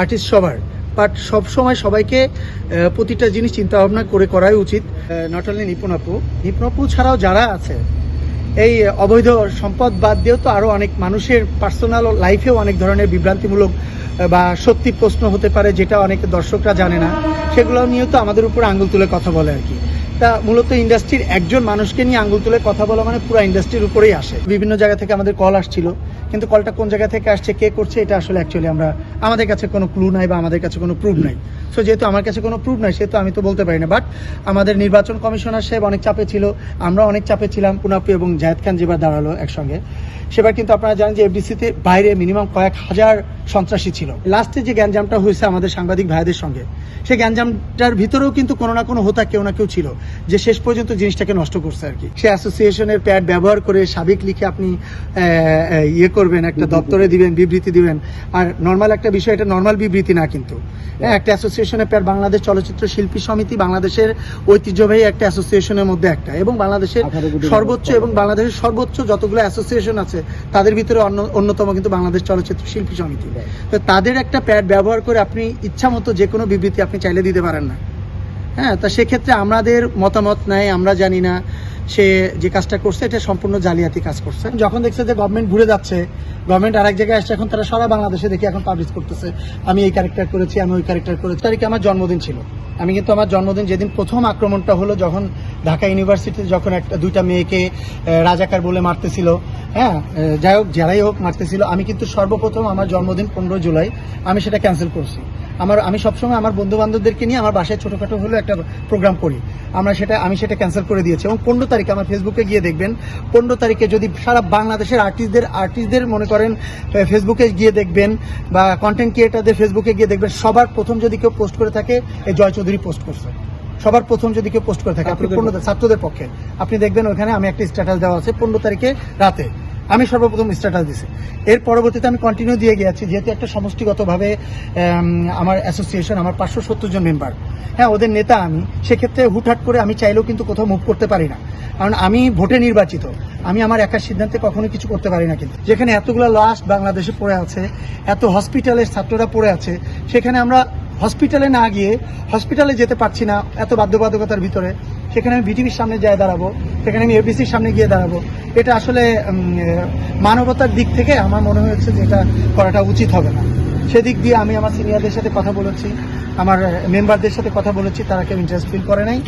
Artist সবার। But সবসময় সবাইকে প্রতিটা জিনিস চিন্তা ভাবনা করে করাই উচিত। নট অনলি নিপুণাপু নিপুণাপু ছাড়াও যারা আছে, এই অবৈধ সম্পদ বাদ দিয়েও তো আরও অনেক মানুষের পার্সোনাল লাইফেও অনেক ধরনের বিভ্রান্তিমূলক বা সত্যি প্রশ্ন হতে পারে যেটা অনেক দর্শকরা জানে না। সেগুলো নিয়েও তো আমাদের উপর আঙুল তুলে কথা বলে আর কি। তা মূলত ইন্ডাস্ট্রির একজন মানুষকে নিয়ে আঙ্গুল তুলে কথা বলা মানে পুরো ইন্ডাস্ট্রির উপরেই আসে। বিভিন্ন জায়গা থেকে আমাদের কল আসছিল, কিন্তু কলটা কোন জায়গা থেকে আসছে, কে করছে, এটা আসলে অ্যাকচুয়ালি আমরা আমাদের কাছে কোনো ক্লু নাই বা আমাদের কাছে কোনো প্রুফ নাই। সো যেহেতু আমার কাছে কোনো প্রুফ নাই, সেহেতু আমি তো বলতে পারি না। বাট আমাদের নির্বাচন কমিশনার সাহেব অনেক চাপে ছিল, আমরা অনেক চাপে ছিলাম। পুনাপু এবং জাহেদ খান যেবার দাঁড়াল একসঙ্গে। সেবার কিন্তু আপনারা জানেন যে এফডিসিতে বাইরে মিনিমাম কয়েক হাজার সন্ত্রাসী ছিল। লাস্টে যে গ্যাঞ্জামটা হয়েছে আমাদের সাংবাদিক ভাইদের সঙ্গে, সেই গ্যাঞ্জামটার ভিতরেও কিন্তু কোনো না কোনো হোতা কেউ না কেউ ছিল। যে শেষ পর্যন্ত জিনিসটাকে নষ্ট করছে আর কি। সে অ্যাসোসিয়েশনের প্যাড ব্যবহার করে সাবিক লিখে আপনি ইয়ে করবেন একটা দপ্তরে দিবেন বিবৃতি দিবেন। আর নর্মাল একটা বিষয় এটা নর্মাল বিবৃতি না কিন্তু। হ্যাঁ একটা অ্যাসোসিয়েশনের প্যাড বাংলাদেশ চলচ্চিত্র শিল্পী সমিতি বাংলাদেশের ঐতিহ্যবাহী একটা অ্যাসোসিয়েশনের মধ্যে একটা। এবং বাংলাদেশের সর্বোচ্চ এবং বাংলাদেশের সর্বোচ্চ যতগুলো অ্যাসোসিয়েশন আছে তাদের ভিতরে অন্যতম কিন্তু বাংলাদেশ চলচ্চিত্র শিল্পী সমিতি। তো তাদের একটা প্যাড ব্যবহার করে আপনি ইচ্ছা মতো যে কোনো বিবৃতি আপনি চাইলে দিতে পারেন না। হ্যাঁ তা সেক্ষেত্রে আমাদের মতামত নেয়, আমরা জানি না সে যে কাজটা করছে, এটা সম্পূর্ণ জালিয়াতি কাজ করছে। যখন দেখছে যে গভর্নমেন্ট ঘুরে যাচ্ছে গভর্নমেন্ট আরেক জায়গায় আসছে, এখন তারা সারা বাংলাদেশে দেখি এখন পাবলিশ করতেছে, আমি এই ক্যারেক্টার করেছি, আমি ওই ক্যারেক্টার করেছি। তারিখে আমার জন্মদিন ছিল। আমি কিন্তু আমার জন্মদিন যেদিন প্রথম আক্রমণটা হলো, যখন ঢাকা ইউনিভার্সিটিতে যখন একটা, দুইটা মেয়েকে রাজাকার বলে মারতেছিল হ্যাঁ যাই হোক, যারাই হোক মারতেছিল, আমি কিন্তু সর্বপ্রথম আমার জন্মদিন পনেরো জুলাই, আমি সেটা ক্যান্সেল করছি। আমার, আমি সবসময় আমার বন্ধু বান্ধবদেরকে নিয়ে আমার বাসায় ছোটোখাটো হলো একটা প্রোগ্রাম করি। আমরা সেটা, আমি সেটা ক্যান্সেল করে দিয়েছি। এবং পনেরো তারিখে আমার ফেসবুকে গিয়ে দেখবেন, পনেরো তারিখে যদি সারা বাংলাদেশের আর্টিস্টদের আর্টিস্টদের মনে করেন ফেসবুকে গিয়ে দেখবেন বা কন্টেন্ট ক্রিয়েটারদের ফেসবুকে গিয়ে দেখবেন, সবার প্রথম যদি কেউ পোস্ট করে থাকে, এই জয় চৌধুরী পোস্ট করছে। সবার প্রথম যদি কেউ পোস্ট করে থাকে আপনি পনেরো ছাত্রদের পক্ষে। আপনি দেখবেন ওখানে আমি একটা স্ট্যাটাস দেওয়া আছে পনেরো তারিখে রাতে। আমি সর্বপ্রথম স্ট্যাটাস দিছি। এর পরবর্তীতে আমি কন্টিনিউ দিয়ে গিয়েছি যেহেতু একটা সমষ্টিগতভাবে আমার অ্যাসোসিয়েশন আমার পাঁচশো সত্তর জন মেম্বার হ্যাঁ ওদের নেতা আমি। সেক্ষেত্রে হুটহাট করে আমি চাইলেও কিন্তু কোথাও মুভ করতে পারি না। কারণ আমি ভোটে নির্বাচিত। আমি আমার একার সিদ্ধান্তে কখনো কিছু করতে পারি না কিন্তু। যেখানে এতগুলো লাশ বাংলাদেশে পড়ে আছে এত হসপিটালের ছাত্ররা পড়ে আছে সেখানে আমরা হসপিটালে না গিয়ে হসপিটালে যেতে পারছি না, এত বাধ্যবাধকতার ভিতরে, সেখানে আমি বিটিভির সামনে যায় দাঁড়াবো, সেখানে আমি এবিসির সামনে গিয়ে দাঁড়াবো। এটা আসলে মানবতার দিক থেকে আমার মনে হয়েছে যে এটা করাটা উচিত হবে না। সেদিক দিয়ে আমি আমার সিনিয়রদের সাথে কথা বলেছি, আমার মেম্বারদের সাথে কথা বলেছি, তারা কেউ ইন্টারেস্ট ফিল করে নাই।